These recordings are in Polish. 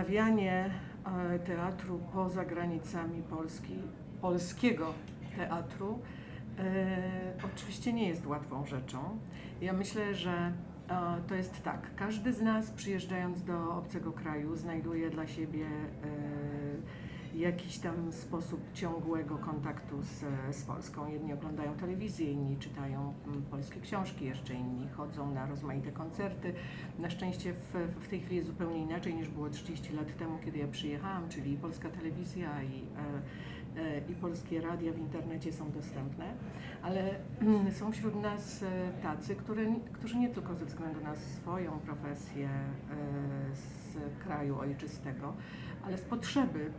uprawianie e, teatru poza granicami Polski, polskiego teatru, e, oczywiście nie jest łatwą rzeczą. Ja myślę, że e, to jest tak. Każdy z nas przyjeżdżając do obcego kraju znajduje dla siebie jakiś tam sposób ciągłego kontaktu z, z Polską. Jedni oglądają telewizję, inni czytają mm, polskie książki, jeszcze inni chodzą na rozmaite koncerty. Na szczęście w, w tej chwili jest zupełnie inaczej niż było 30 lat temu, kiedy ja przyjechałam, czyli polska telewizja i, e, e, i polskie radia w internecie są dostępne, ale mm, są wśród nas e, tacy, które, którzy nie tylko ze względu na swoją profesję z kraju ojczystego, ale z potrzeby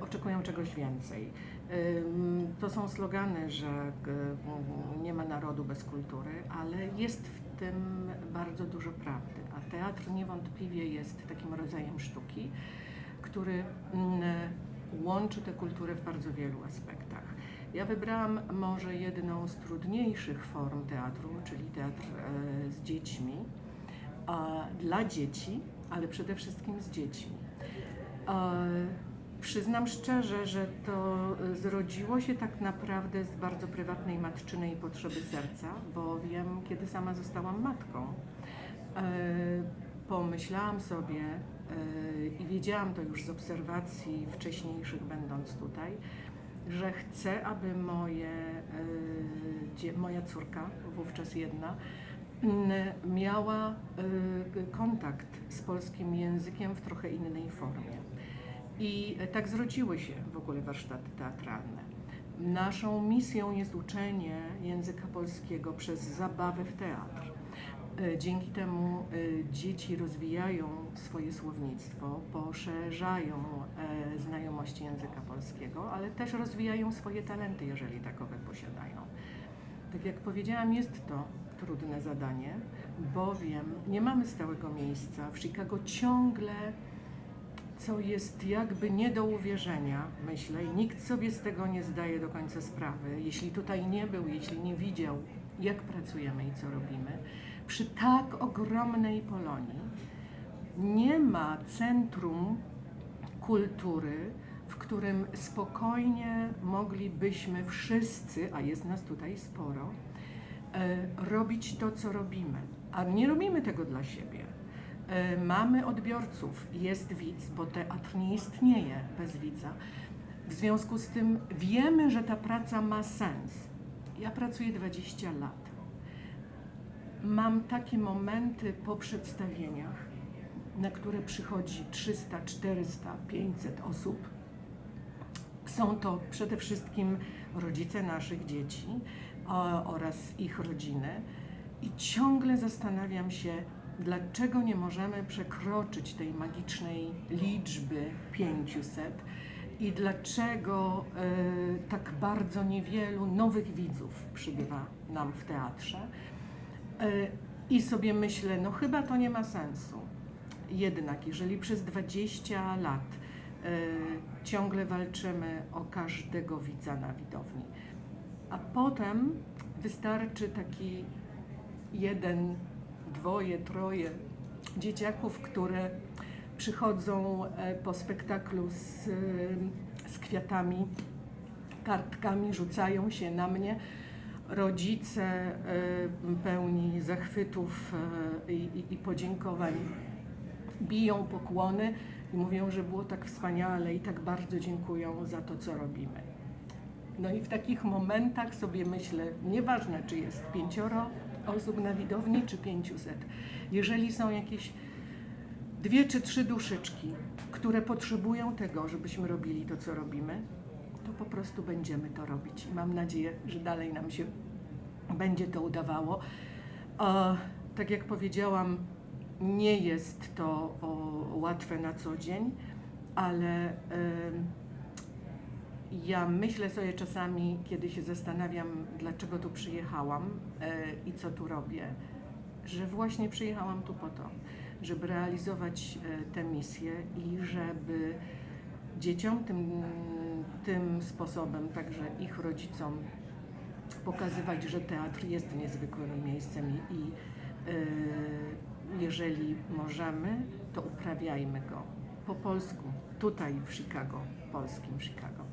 oczekują czegoś więcej. Ym, To są slogany, że m, nie ma narodu bez kultury, ale jest w tym bardzo dużo prawdy. A teatr niewątpliwie jest takim rodzajem sztuki, który mm, łączy tę kulturę w bardzo wielu aspektach. Ja wybrałam może jedną z trudniejszych form teatru, czyli teatr e, z dziećmi, dla dzieci, ale przede wszystkim z dziećmi. Przyznam szczerze, że to e, zrodziło się tak naprawdę z bardzo prywatnej matczynej potrzeby serca, bowiem kiedy sama zostałam matką, e, pomyślałam sobie e, i wiedziałam to już z obserwacji wcześniejszych, będąc tutaj, że chcę, aby moje, e, moja córka, wówczas jedna, m, miała kontakt z polskim językiem w trochę innej formie. I tak zrodziły się w ogóle warsztaty teatralne. Naszą misją jest uczenie języka polskiego przez zabawę w teatr. E, Dzięki temu e, dzieci rozwijają swoje słownictwo, poszerzają e, znajomości języka polskiego, ale też rozwijają swoje talenty, jeżeli takowe posiadają. Tak jak powiedziałam, jest to trudne zadanie, bowiem nie mamy stałego miejsca. W Chicago ciągle co jest jakby nie do uwierzenia, myślę, i nikt sobie z tego nie zdaje do końca sprawy. Jeśli tutaj nie był, jeśli nie widział, jak pracujemy i co robimy, przy tak ogromnej Polonii nie ma centrum kultury, w którym spokojnie moglibyśmy wszyscy, a jest nas tutaj sporo, e, robić to, co robimy. A nie robimy tego dla siebie. E, Mamy odbiorców, jest widz, bo teatr nie istnieje bez widza. W związku z tym wiemy, że ta praca ma sens. Ja pracuję 20 lat. Mam takie momenty po przedstawieniach, na które przychodzi 300, 400, 500 osób. Są to przede wszystkim rodzice naszych dzieci oraz ich rodziny. I ciągle zastanawiam się, dlaczego nie możemy przekroczyć tej magicznej liczby 500 i dlaczego e, tak bardzo niewielu nowych widzów przybywa nam w teatrze. E, I sobie myślę, no chyba to nie ma sensu. Jednak, jeżeli przez 20 lat e, ciągle walczymy o każdego widza na widowni, a potem wystarczy taki jeden, dwoje, troje dzieciaków, które przychodzą e, po spektaklu z, e, z kwiatami, kartkami, rzucają się na mnie. Rodzice e, pełni zachwytów i, i, i podziękowań biją pokłony i mówią, że było tak wspaniale i tak bardzo dziękują za to, co robimy. No i w takich momentach sobie myślę, nieważne czy jest pięcioro osób na widowni, czy pięciuset, jeżeli są jakieś dwie czy trzy duszyczki, które potrzebują tego, żebyśmy robili to, co robimy, to po prostu będziemy to robić. I mam nadzieję, że dalej nam się będzie to udawało. Tak jak powiedziałam, nie jest to o, łatwe na co dzień, ale em, ja myślę sobie czasami, kiedy się zastanawiam, dlaczego tu przyjechałam e, i co tu robię, że właśnie przyjechałam tu po to, żeby realizować e, tę misję i żeby dzieciom tym, tym sposobem, także ich rodzicom, pokazywać, że teatr jest niezwykłym miejscem i, i e, jeżeli możemy, to uprawiajmy go po polsku, tutaj w Chicago, polskim Chicago.